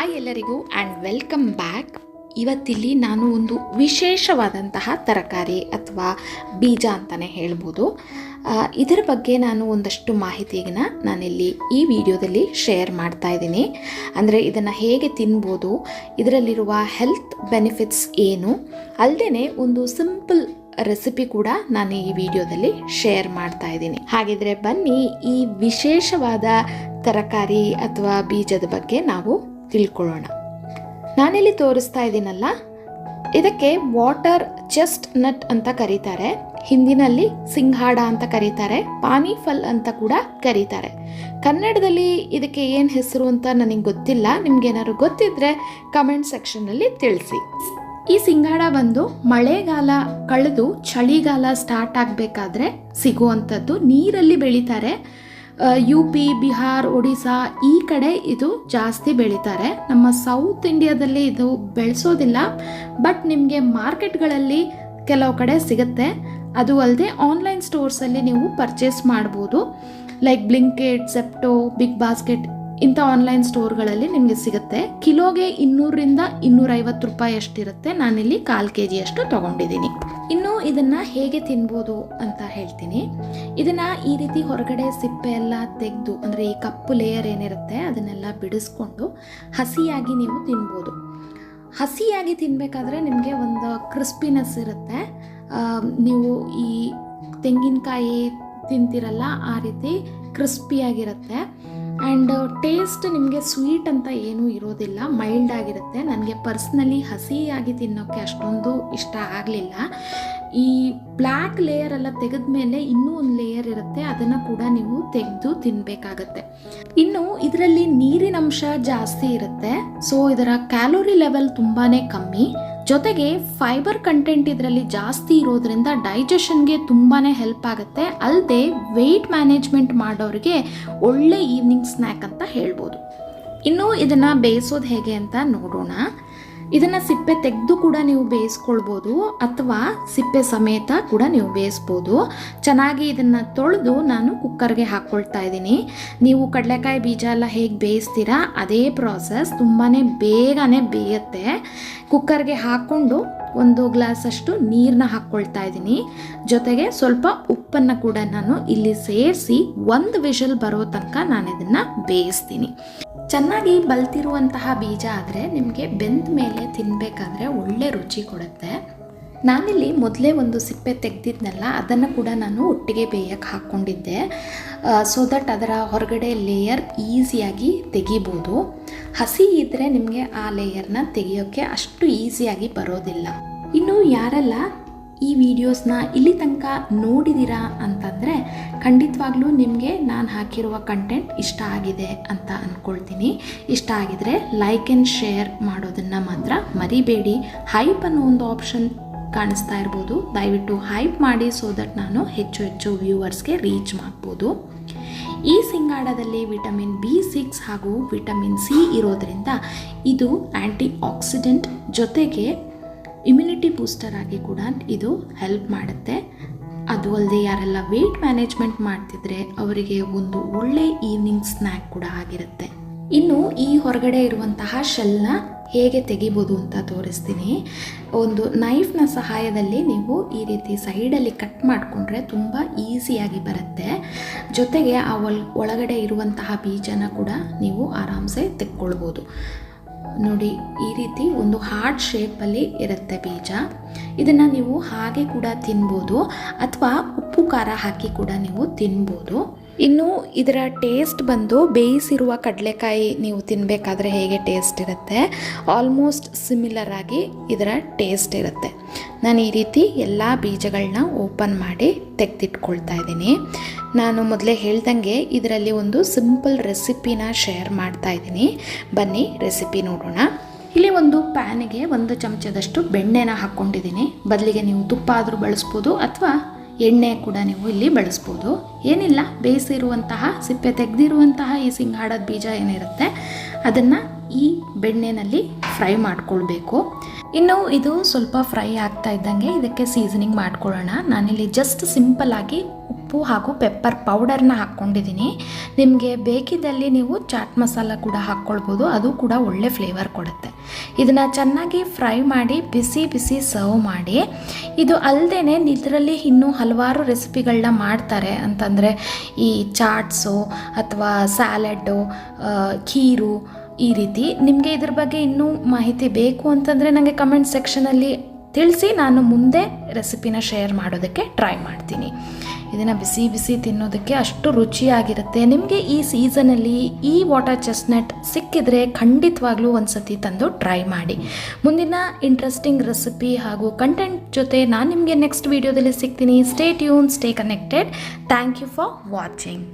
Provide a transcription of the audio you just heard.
Hi ಎಲ್ಲರಿಗೂ and welcome back ಇವತ್ತಿಲ್ಲಿ ನಾನು ಒಂದು ವಿಶೇಷವಾದಂತಹ ತರಕಾರಿ ಅಥವಾ ಬೀಜ ಅಂತಲೇ ಹೇಳ್ಬೋದು. ಇದರ ಬಗ್ಗೆ ನಾನು ಒಂದಷ್ಟು ಮಾಹಿತಿನ ನಾನಿಲ್ಲಿ ಈ ವಿಡಿಯೋದಲ್ಲಿ ಶೇರ್ ಮಾಡ್ತಾ ಇದ್ದೀನಿ. ಅಂದರೆ ಇದನ್ನು ಹೇಗೆ ತಿನ್ಬೋದು, ಇದರಲ್ಲಿರುವ ಹೆಲ್ತ್ ಬೆನಿಫಿಟ್ಸ್ ಏನು ಅಲ್ಲದೆ ಒಂದು ಸಿಂಪಲ್ ರೆಸಿಪಿ ಕೂಡ ನಾನು ಈ ವಿಡಿಯೋದಲ್ಲಿ ಶೇರ್ ಮಾಡ್ತಾ ಇದ್ದೀನಿ. ಹಾಗಿದ್ರೆ ಬನ್ನಿ ಈ ವಿಶೇಷವಾದ ತರಕಾರಿ ಅಥವಾ ಬೀಜದ ಬಗ್ಗೆ ನಾವು ತಿಳ್ಕೊಳ್ಳೋಣ. ನಾನಿಲ್ಲಿ ತೋರಿಸ್ತಾ ಇದ್ದೀನಲ್ಲ, ಇದಕ್ಕೆ ವಾಟರ್ ಚೆಸ್ಟ್ ನಟ್ ಅಂತ ಕರೀತಾರೆ, ಹಿಂದಿನಲ್ಲಿ ಸಿಂಘಾಡ ಅಂತ ಕರೀತಾರೆ, ಪಾನಿ ಫಲ್ ಅಂತ ಕೂಡ ಕರೀತಾರೆ. ಕನ್ನಡದಲ್ಲಿ ಇದಕ್ಕೆ ಏನು ಹೆಸರು ಅಂತ ನನಗೆ ಗೊತ್ತಿಲ್ಲ, ನಿಮ್ಗೇನಾದ್ರು ಗೊತ್ತಿದ್ರೆ ಕಮೆಂಟ್ ಸೆಕ್ಷನಲ್ಲಿ ತಿಳಿಸಿ. ಈ ಸಿಂಗಾಡ ಬಂದು ಮಳೆಗಾಲ ಕಳೆದು ಚಳಿಗಾಲ ಸ್ಟಾರ್ಟ್ ಆಗಬೇಕಾದ್ರೆ ಸಿಗುವಂಥದ್ದು ನೀರಲ್ಲಿ ಬೆಳೀತಾರೆ. ಯು ಪಿ ಬಿಹಾರ್ ಒಡಿಶಾ ಈ ಕಡೆ ಇದು ಜಾಸ್ತಿ ಬೆಳೀತಾರೆ. ನಮ್ಮ ಸೌತ್ ಇಂಡಿಯಾದಲ್ಲಿ ಇದು ಬೆಳೆಸೋದಿಲ್ಲ ಬಟ್ ನಿಮಗೆ ಮಾರ್ಕೆಟ್ಗಳಲ್ಲಿ ಕೆಲವು ಕಡೆ ಸಿಗುತ್ತೆ. ಅದು ಅಲ್ಲದೆ ಆನ್ಲೈನ್ ಸ್ಟೋರ್ಸಲ್ಲಿ ನೀವು ಪರ್ಚೇಸ್ ಮಾಡ್ಬೋದು. Like Blinkit Zepto big basket ಇಂಥ ಆನ್ಲೈನ್ ಸ್ಟೋರ್ಗಳಲ್ಲಿ ನಿಮಗೆ ಸಿಗುತ್ತೆ. ಕಿಲೋಗೆ ಇನ್ನೂರರಿಂದ ಇನ್ನೂರೈವತ್ತು ರೂಪಾಯಿ ಅಷ್ಟಿರುತ್ತೆ. ನಾನಿಲ್ಲಿ ಕಾಲು ಕೆ ಜಿಯಷ್ಟು ತೊಗೊಂಡಿದ್ದೀನಿ. ಇನ್ನು ಇದನ್ನು ಹೇಗೆ ತಿನ್ಬೋದು ಅಂತ ಹೇಳ್ತೀನಿ. ಇದನ್ನು ಈ ರೀತಿ ಹೊರಗಡೆ ಸಿಪ್ಪೆ ಎಲ್ಲ ತೆಗೆದು, ಅಂದರೆ ಈ ಕಪ್ಪು ಲೇಯರ್ ಏನಿರುತ್ತೆ ಅದನ್ನೆಲ್ಲ ಬಿಡಿಸ್ಕೊಂಡು ಹಸಿಯಾಗಿ ನೀವು ತಿನ್ಬೋದು. ಹಸಿಯಾಗಿ ತಿನ್ನಬೇಕಾದ್ರೆ ನಿಮಗೆ ಒಂದು ಕ್ರಿಸ್ಪಿನೆಸ್ ಇರುತ್ತೆ. ನೀವು ಈ ತೆಂಗಿನಕಾಯಿ ತಿಂತಿರಲ್ಲ, ಆ ರೀತಿ ಕ್ರಿಸ್ಪಿಯಾಗಿರುತ್ತೆ ಆ್ಯಂಡ್ ಟೇಸ್ಟ್ ನಿಮಗೆ ಸ್ವೀಟ್ ಅಂತ ಏನೂ ಇರೋದಿಲ್ಲ. ಮೈಲ್ಡ್ ಆಗಿರುತ್ತೆ. ನನಗೆ ಪರ್ಸ್ನಲಿ ಹಸಿಯಾಗಿ ತಿನ್ನೋಕ್ಕೆ ಅಷ್ಟೊಂದು ಇಷ್ಟ ಆಗಲಿಲ್ಲ. ಈ ಬ್ಲ್ಯಾಕ್ ಲೇಯರ್ ಎಲ್ಲ ತೆಗೆದ ಮೇಲೆ ಇನ್ನೂ ಒಂದು ಲೇಯರ್ ಇರುತ್ತೆ. ಅದನ್ನು ಕೂಡ ನೀವು ತೆಗೆದು ತಿನ್ನಬೇಕಾಗತ್ತೆ ಇನ್ನು ಇದರಲ್ಲಿ ನೀರಿನಂಶ ಜಾಸ್ತಿ ಇರುತ್ತೆ. ಸೊ ಇದರ ಕ್ಯಾಲೋರಿ ಲೆವೆಲ್ ತುಂಬಾ ಕಮ್ಮಿ. ಜೊತೆಗೆ ಫೈಬರ್ ಕಂಟೆಂಟ್ ಇದರಲ್ಲಿ ಜಾಸ್ತಿ ಇರೋದ್ರಿಂದ ಡೈಜೆಷನ್ಗೆ ತುಂಬಾ ಹೆಲ್ಪ್ ಆಗುತ್ತೆ. ಅಲ್ಲದೆ ವೆಯ್ಟ್ ಮ್ಯಾನೇಜ್ಮೆಂಟ್ ಮಾಡೋರಿಗೆ ಒಳ್ಳೆ ಈವ್ನಿಂಗ್ ಸ್ನ್ಯಾಕ್ ಅಂತ ಹೇಳ್ಬೋದು. ಇನ್ನು ಇದನ್ನು ಬೇಯಿಸೋದು ಹೇಗೆ ಅಂತ ನೋಡೋಣ. ಇದನ್ನು ಸಿಪ್ಪೆ ತೆಗೆದು ಕೂಡ ನೀವು ಬೇಯಿಸ್ಕೊಳ್ಬೋದು ಅಥವಾ ಸಿಪ್ಪೆ ಸಮೇತ ಕೂಡ ನೀವು ಬೇಯಿಸ್ಬೋದು. ಚೆನ್ನಾಗಿ ಇದನ್ನು ತೊಳೆದು ನಾನು ಕುಕ್ಕರ್ಗೆ ಹಾಕ್ಕೊಳ್ತಾ ಇದ್ದೀನಿ. ನೀವು ಕಡಲೆಕಾಯಿ ಬೀಜ ಎಲ್ಲ ಹೇಗೆ ಬೇಯಿಸ್ತೀರಾ ಅದೇ ಪ್ರಾಸೆಸ್ ತುಂಬಾ ಬೇಗನೆ ಬೇಯುತ್ತೆ. ಕುಕ್ಕರ್ಗೆ ಹಾಕ್ಕೊಂಡು ಒಂದು ಗ್ಲಾಸಷ್ಟು ನೀರನ್ನ ಹಾಕ್ಕೊಳ್ತಾ ಇದ್ದೀನಿ. ಜೊತೆಗೆ ಸ್ವಲ್ಪ ಉಪ್ಪನ್ನು ಕೂಡ ನಾನು ಇಲ್ಲಿ ಸೇರಿಸಿ ಒಂದು ವಿಷಲ್ ಬರೋ ತನಕ ನಾನು ಇದನ್ನು ಬೇಯಿಸ್ತೀನಿ. ಚೆನ್ನಾಗಿ ಬಲ್ತಿರುವಂತಹ ಬೀಜ ಆದರೆ ನಿಮಗೆ ಬೆಂದ ಮೇಲೆ ತಿನ್ನಬೇಕಾದ್ರೆ ಒಳ್ಳೆ ರುಚಿ ಕೊಡುತ್ತೆ. ನಾನಿಲ್ಲಿ ಮೊದಲೇ ಒಂದು ಸಿಪ್ಪೆ ತೆಗೆದಿದ್ನಲ್ಲ, ಅದನ್ನು ಕೂಡ ನಾನು ಒಟ್ಟಿಗೆ ಬೇಯಕ್ಕೆ ಹಾಕ್ಕೊಂಡಿದ್ದೆ ಸೊ ದಟ್ ಅದರ ಹೊರಗಡೆ ಲೇಯರ್ ಈಸಿಯಾಗಿ ತೆಗಿಬೋದು. ಹಸಿ ಇದ್ದರೆ ನಿಮಗೆ ಆ ಲೇಯರ್ನ ತೆಗಿಯೋಕ್ಕೆ ಅಷ್ಟು ಈಸಿಯಾಗಿ ಬರೋದಿಲ್ಲ. ಇನ್ನು ಯಾರೆಲ್ಲ ಈ ವಿಡಿಯೋಸ್ನ ಇಲ್ಲಿ ತನಕ ನೋಡಿದ್ದೀರಾ ಅಂತಂದರೆ ಖಂಡಿತವಾಗ್ಲೂ ನಿಮಗೆ ನಾನು ಹಾಕಿರುವ ಕಂಟೆಂಟ್ ಇಷ್ಟ ಆಗಿದೆ ಅಂತ ಅಂದ್ಕೊಳ್ತೀನಿ ಇಷ್ಟ ಆಗಿದರೆ ಲೈಕ್ ಆ್ಯಂಡ್ ಶೇರ್ ಮಾಡೋದನ್ನು ಮಾತ್ರ ಮರಿಬೇಡಿ. ಹೈಪ್ ಅನ್ನೋ ಒಂದು ಆಪ್ಷನ್ ಕಾಣಿಸ್ತಾ ಇರ್ಬೋದು. ದಯವಿಟ್ಟು ಹೈಪ್ ಮಾಡಿ ಸೊ ದಟ್ ನಾನು ಹೆಚ್ಚು ಹೆಚ್ಚು ವ್ಯೂವರ್ಸ್ಗೆ ರೀಚ್ ಮಾಡ್ಬೋದು. ಈ ಸಿಂಗಾಡದಲ್ಲಿ ವಿಟಮಿನ್ ಬಿ ಸಿಕ್ಸ್ ಹಾಗೂ ವಿಟಮಿನ್ ಸಿ ಇರೋದ್ರಿಂದ ಇದು ಆ್ಯಂಟಿ ಆಕ್ಸಿಡೆಂಟ್ ಜೊತೆಗೆ ಇಮ್ಯುನಿಟಿ ಬೂಸ್ಟರ್ ಆಗಿ ಕೂಡ ಇದು ಹೆಲ್ಪ್ ಮಾಡುತ್ತೆ. ಅದು ಅಲ್ಲದೆ ಯಾರೆಲ್ಲ ವೆಯ್ಟ್ ಮ್ಯಾನೇಜ್ಮೆಂಟ್ ಮಾಡ್ತಿದ್ರೆ ಅವರಿಗೆ ಒಂದು ಒಳ್ಳೆ ಈವ್ನಿಂಗ್ ಸ್ನ್ಯಾಕ್ ಕೂಡ ಆಗಿರುತ್ತೆ. ಇನ್ನು ಈ ಹೊರಗಡೆ ಇರುವಂತಹ ಶೆಲ್ನ ಹೇಗೆ ತೆಗಿಬೋದು ಅಂತ ತೋರಿಸ್ತೀನಿ. ಒಂದು ನೈಫ್ನ ಸಹಾಯದಲ್ಲಿ ನೀವು ಈ ರೀತಿ ಸೈಡಲ್ಲಿ ಕಟ್ ಮಾಡಿಕೊಂಡ್ರೆ ತುಂಬ ಈಸಿಯಾಗಿ ಬರುತ್ತೆ. ಜೊತೆಗೆ ಆ ಒಳಗಡೆ ಇರುವಂತಹ ಬೀಜನ ಕೂಡ ನೀವು ಆರಾಮ್ಸೆ ತೆಕ್ಕೊಳ್ಬೋದು. ನೋಡಿ, ಈ ರೀತಿ ಒಂದು ಹಾರ್ಟ್ ಶೇಪಲ್ಲಿ ಇರುತ್ತೆ ಬೀಜ. ಇದನ್ನು ನೀವು ಹಾಗೆ ಕೂಡ ತಿನ್ಬೋದು, ಅಥವಾ ಉಪ್ಪು ಖಾರ ಹಾಕಿ ಕೂಡ ನೀವು ತಿನ್ಬೋದು. ಇನ್ನು ಇದರ ಟೇಸ್ಟ್ ಬಂದು ಬೇಯಿಸಿರುವ ಕಡಲೆಕಾಯಿ ನೀವು ತಿನ್ನಬೇಕಾದ್ರೆ ಹೇಗೆ ಟೇಸ್ಟ್ ಇರುತ್ತೆ ಆಲ್ಮೋಸ್ಟ್ ಸಿಮಿಲರ್ ಆಗಿ ಇದರ ಟೇಸ್ಟ್ ಇರುತ್ತೆ. ನಾನು ಈ ರೀತಿ ಎಲ್ಲ ಬೀಜಗಳನ್ನ ಓಪನ್ ಮಾಡಿ ತೆಗೆದಿಟ್ಕೊಳ್ತಾ ಇದ್ದೀನಿ. ನಾನು ಮೊದಲೇ ಹೇಳ್ದಂಗೆ ಇದರಲ್ಲಿ ಒಂದು ಸಿಂಪಲ್ ರೆಸಿಪಿನ ಶೇರ್ ಮಾಡ್ತಾ ಇದ್ದೀನಿ. ಬನ್ನಿ ರೆಸಿಪಿ ನೋಡೋಣ. ಇಲ್ಲಿ ಒಂದು ಪ್ಯಾನಿಗೆ ಒಂದು ಚಮಚದಷ್ಟು ಬೆಣ್ಣೆನ ಹಾಕ್ಕೊಂಡಿದ್ದೀನಿ. ಬದಲಿಗೆ ನೀವು ತುಪ್ಪ ಆದರೂ ಬಳಸ್ಬೋದು ಅಥವಾ ಎಣ್ಣೆ ಕೂಡ ನೀವು ಇಲ್ಲಿ ಬಳಸ್ಬೋದು. ಏನಿಲ್ಲ, ಬೇಯಿಸಿರುವಂತಹ, ಸಿಪ್ಪೆ ತೆಗೆದಿರುವಂತಹ ಈ ಸಿಂಗಾಡದ ಬೀಜ ಏನಿರುತ್ತೆ, ಅದನ್ನು ಈ ಬೆಣ್ಣೆನಲ್ಲಿ ಫ್ರೈ ಮಾಡ್ಕೊಳ್ಬೇಕು. ಇನ್ನು ಇದು ಸ್ವಲ್ಪ ಫ್ರೈ ಆಗ್ತಾ ಇದ್ದಂಗೆ ಇದಕ್ಕೆ ಸೀಸನಿಂಗ್ ಮಾಡ್ಕೊಳ್ಳೋಣ. ನಾನಿಲ್ಲಿ ಜಸ್ಟ್ ಸಿಂಪಲ್ ಆಗಿ ಉಪ್ಪು ಹಾಗೂ ಪೆಪ್ಪರ್ ಪೌಡರ್ನ ಹಾಕ್ಕೊಂಡಿದ್ದೀನಿ. ನಿಮಗೆ ಬೇಕಿದ್ದಲ್ಲಿ ನೀವು ಚಾಟ್ ಮಸಾಲ ಕೂಡ ಹಾಕ್ಕೊಳ್ಬೋದು. ಅದು ಕೂಡ ಒಳ್ಳೆ ಫ್ಲೇವರ್ ಕೊಡುತ್ತೆ. ಇದನ್ನು ಚೆನ್ನಾಗಿ ಫ್ರೈ ಮಾಡಿ ಬಿಸಿ ಬಿಸಿ ಸರ್ವ್ ಮಾಡಿ. ಇದು ಅಲ್ಲದೆ ಇದರಲ್ಲಿ ಇನ್ನೂ ಹಲವಾರು ರೆಸಿಪಿಗಳನ್ನ ಮಾಡ್ತಾರೆ. ಅಂತಂದರೆ ಈ ಚಾಟ್ಸು ಅಥವಾ ಸ್ಯಾಲಡ್ಡು ಖೀರು ಈ ರೀತಿ ನಿಮಗೆ ಇದ್ರ ಬಗ್ಗೆ ಇನ್ನೂ ಮಾಹಿತಿ ಬೇಕು ಅಂತಂದರೆ ನನಗೆ ಕಮೆಂಟ್ ಸೆಕ್ಷನಲ್ಲಿ ತಿಳಿಸಿ. ನಾನು ಮುಂದೆ ರೆಸಿಪಿನ ಶೇರ್ ಮಾಡೋದಕ್ಕೆ ಟ್ರೈ ಮಾಡ್ತೀನಿ. ಇದನ್ನು ಬಿಸಿ ಬಿಸಿ ತಿನ್ನೋದಕ್ಕೆ ಅಷ್ಟು ರುಚಿಯಾಗಿರುತ್ತೆ. ನಿಮಗೆ ಈ ಸೀಸನಲ್ಲಿ ಈ ವಾಟರ್ ಚೆಸ್ನಟ್ ಸಿಕ್ಕಿದ್ರೆ ಖಂಡಿತವಾಗ್ಲೂ ಒಂದು ಸತಿ ತಂದು ಟ್ರೈ ಮಾಡಿ. ಮುಂದಿನ ಇಂಟ್ರೆಸ್ಟಿಂಗ್ ರೆಸಿಪಿ ಹಾಗೂ ಕಂಟೆಂಟ್ ಜೊತೆ ನಾನು ನಿಮಗೆ ನೆಕ್ಸ್ಟ್ ವೀಡಿಯೋದಲ್ಲಿ ಸಿಗ್ತೀನಿ. Stay tune stay connected thank you for watching